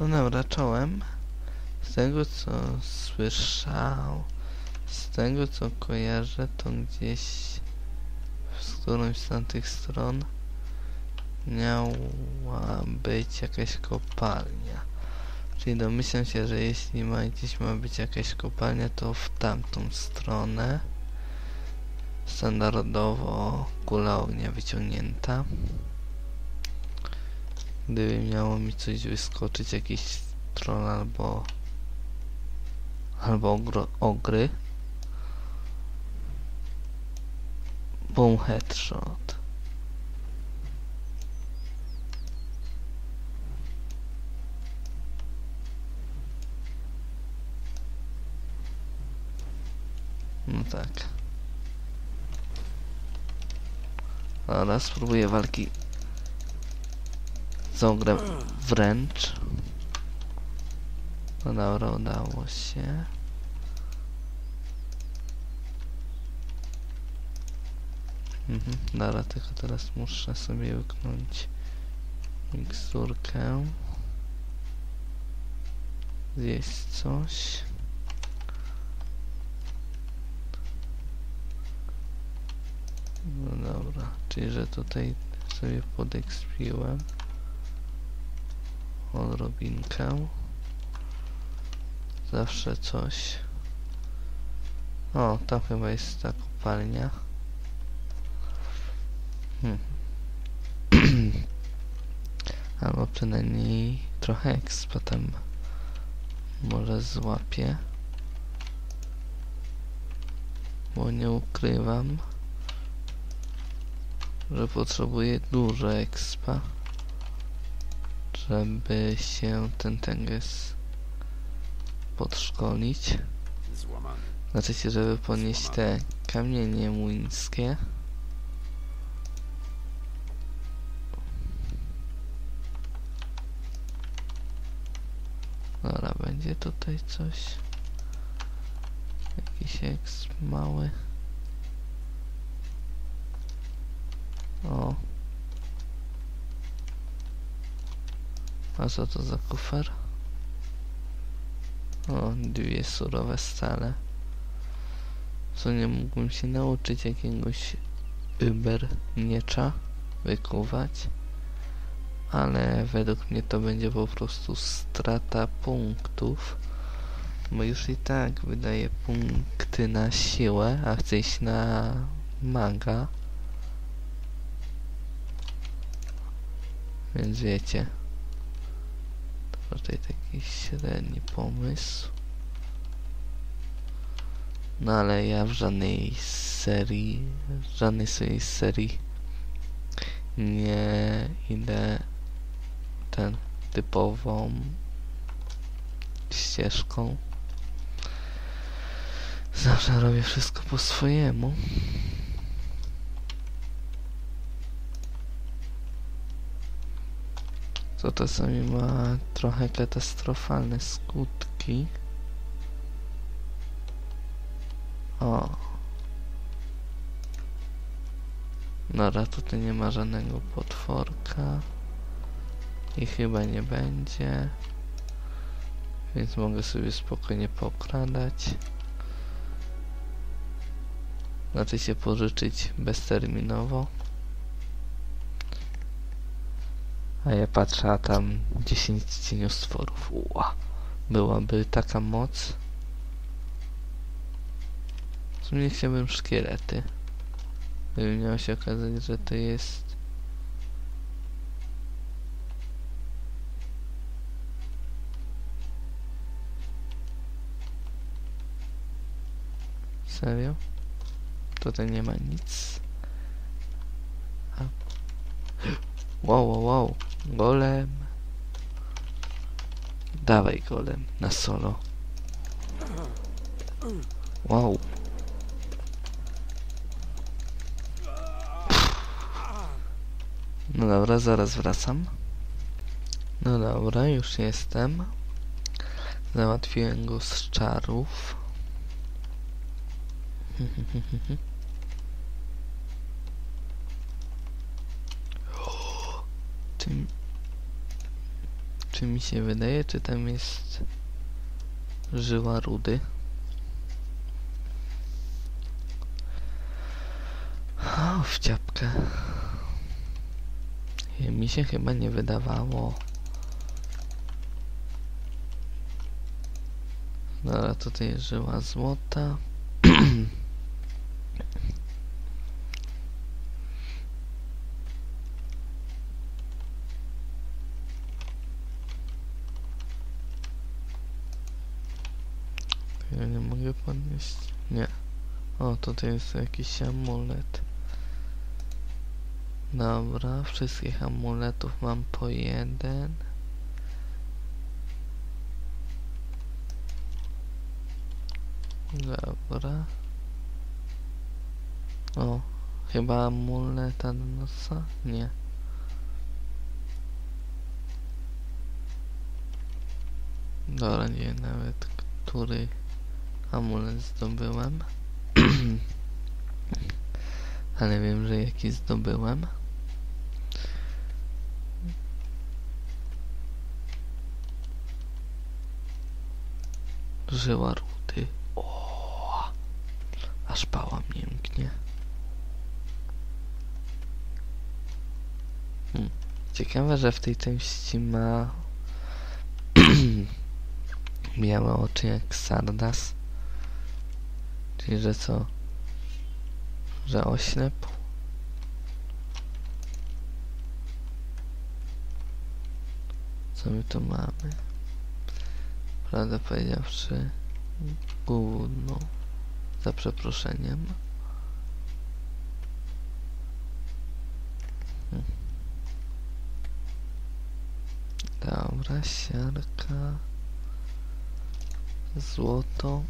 No dobra, czołem. Z tego co słyszał, z tego co kojarzę, to gdzieś z którąś z tamtych stron miała być jakaś kopalnia. Czyli domyślam się, że jeśli ma gdzieś ma być jakaś kopalnia, to w tamtą stronę. Standardowo kula ognia wyciągnięta. Gdyby miało mi coś wyskoczyć, jakiś troll albo albo ogro, ogry. Boom headshot. No tak. Dobra, spróbuję walki z ogrem wręcz. No dobra, udało się. Mhm, dobra, tylko teraz muszę sobie wyknąć miksturkę. Zjeść coś. No dobra, czyli że tutaj sobie podekspiłem odrobinkę. Zawsze coś. O, tam chyba jest ta kopalnia. Hmm. Albo przynajmniej trochę expa tam może złapię. Bo nie ukrywam, że potrzebuję dużo expa, żeby się ten tenges podszkolić. Znaczy się, żeby ponieść te kamienie młyńskie. Dobra, będzie tutaj coś. Jakiś eks mały. O. A co to za kufer? O, dwie surowe stale. Co nie mógłbym się nauczyć jakiegoś Uber miecza wykuwać. Ale według mnie to będzie po prostu strata punktów. Bo już i tak wydaje punkty na siłę, a chcę iść na maga. Więc wiecie. Raczej taki średni pomysł. No ale ja w żadnej serii, w żadnej swojej serii nie idę ten typową ścieżką. Zawsze robię wszystko po swojemu. Co czasami ma trochę katastrofalne skutki. O. Dobra, tutaj nie ma żadnego potworka. I chyba nie będzie. Więc mogę sobie spokojnie pokradać. Znaczy się pożyczyć bezterminowo. A ja patrzę, a tam 10 cieniostworów. Ua. Byłaby taka moc. W chciałbym szkielety. Gdyby miało się okazać, że to jest... Serio? Tutaj nie ma nic. A... Wow, wow, wow. Golem. Dawaj golem na solo. Wow. No dobra, zaraz wracam. No dobra, już jestem. Załatwiłem go z czarów. Czy, mi się wydaje, czy tam jest żyła rudy. O, w ciapkę. Mi się chyba nie wydawało. Dobra, tutaj jest żyła złota. Ja nie mogę podnieść. Nie. O, tutaj jest jakiś amulet. Dobra, wszystkich amuletów mam po jeden. Dobra. O, chyba amuleta do nosa? Nie. Dobra, nie nawet, który amulet zdobyłem. Ale wiem, że jaki zdobyłem. Żyła rudy. O, aż pała mięknie. Hmm. Ciekawe, że w tej części ma białe oczy jak Sardas. Czyli, że co? Że oślep? Co my tu mamy? Prawdę powiedziawszy, gówno. Za przeproszeniem. Hmm. Dobra, siarka. Złoto.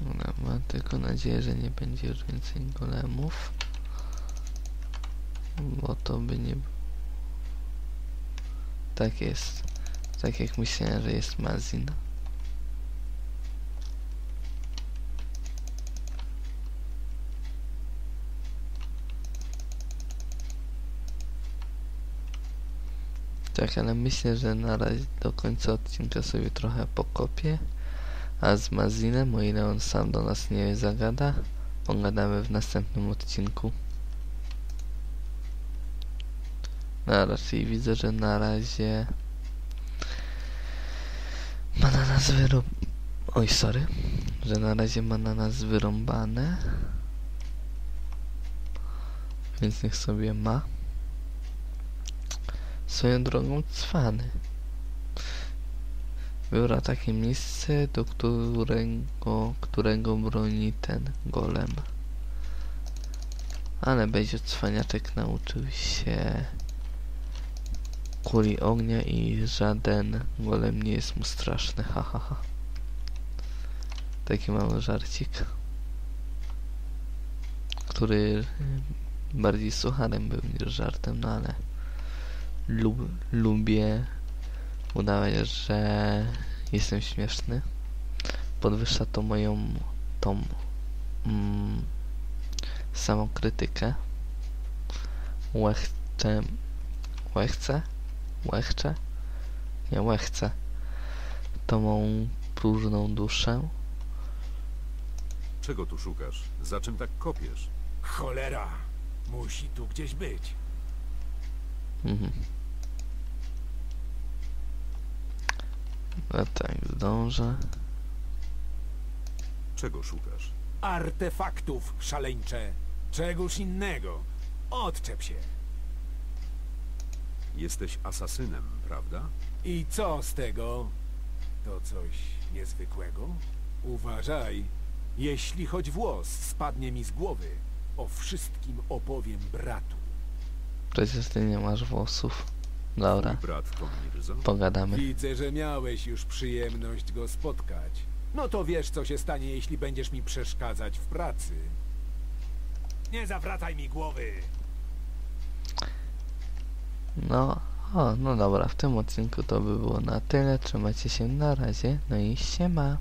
Dobra, mam tylko nadzieję, że nie będzie już więcej golemów. Bo to by nie... Tak jest. Tak jak myślałem, że jest Mazin. Tak, ale myślę, że na razie do końca odcinka sobie trochę pokopię. A z Mazinem, o ile on sam do nas nie zagada, pogadamy w następnym odcinku. No raczej widzę, że na razie ma na nas wyrób... Oj, sorry. Że na razie ma na nas wyrąbane. Więc niech sobie ma. Swoją drogą cwany. Wybrał takie miejsce, do którego, którego broni ten golem. Ale będzie cwaniaczek nauczył się kuli ognia i żaden golem nie jest mu straszny, ha ha ha. Taki mały żarcik, który bardziej sucharem był niż żartem, no ale lub, lubię udawać, że jestem śmieszny. Podwyższa to moją tą mm, samą krytykę. Łechce, łechce, łechcze, nie łechce, tą mą próżną duszę. Czego tu szukasz? Za czym tak kopiesz? Cholera! Musi tu gdzieś być. Mhm. No tak, zdążę. Czego szukasz? Artefaktów, szaleńcze. Czegoś innego. Odczep się. Jesteś asasynem, prawda? I co z tego? To coś niezwykłego? Uważaj. Jeśli choć włos spadnie mi z głowy, o wszystkim opowiem bratu. Przecież ty nie masz włosów. Dobra, pogadamy. Widzę, że miałeś już przyjemność go spotkać. No to wiesz, co się stanie, jeśli będziesz mi przeszkadzać w pracy. Nie zawracaj mi głowy! No, o, no dobra, w tym odcinku to by było na tyle. Trzymajcie się na razie, no i siema.